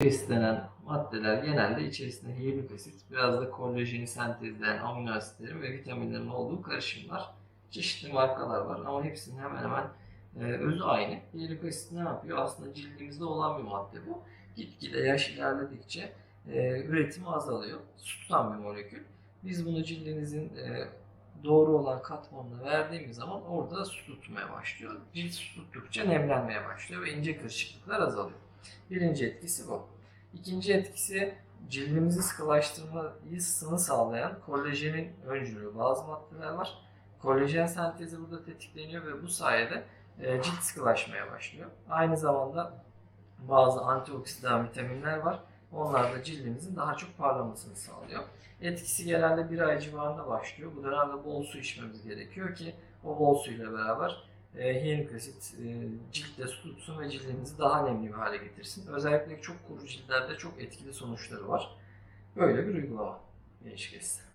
beslenen maddeler genelde içerisinde hyaluronik asit, biraz da kolajeni sentezleyen amino asitlerin ve vitaminlerin olduğu karışımlar. Çeşitli markalar var ama hepsinin hemen hemen e, özü aynı. Hyaluronik asit ne yapıyor? Aslında cildimizde olan bir madde bu. Gitgide yaş ilerledikçe e, üretimi azalıyor. Su tutan bir molekül. Biz bunu cildinizin e, doğru olan katmanına verdiğimiz zaman orada su tutmaya başlıyor. Cilt su tuttukça nemlenmeye başlıyor ve ince kırışıklıklar azalıyor. Birinci etkisi bu. İkinci etkisi cildimizi sıkılaştırmasını sağlayan kolajenin öncülüğü bazı maddeler var. Kolajen sentezi burada tetikleniyor ve bu sayede e, cilt sıkılaşmaya başlıyor. Aynı zamanda bazı antioksidan vitaminler var. Onlar da cildimizin daha çok parlamasını sağlıyor. Etkisi genelde bir ay civarında başlıyor. Bu dönemde bol su içmemiz gerekiyor ki o bol suyla beraber e, hyaluronik asit e, ciltte su tutsun ve cildimizi daha nemli bir hale getirsin. Özellikle çok kuru ciltlerde çok etkili sonuçları var. Böyle bir uygulama ilişkisi.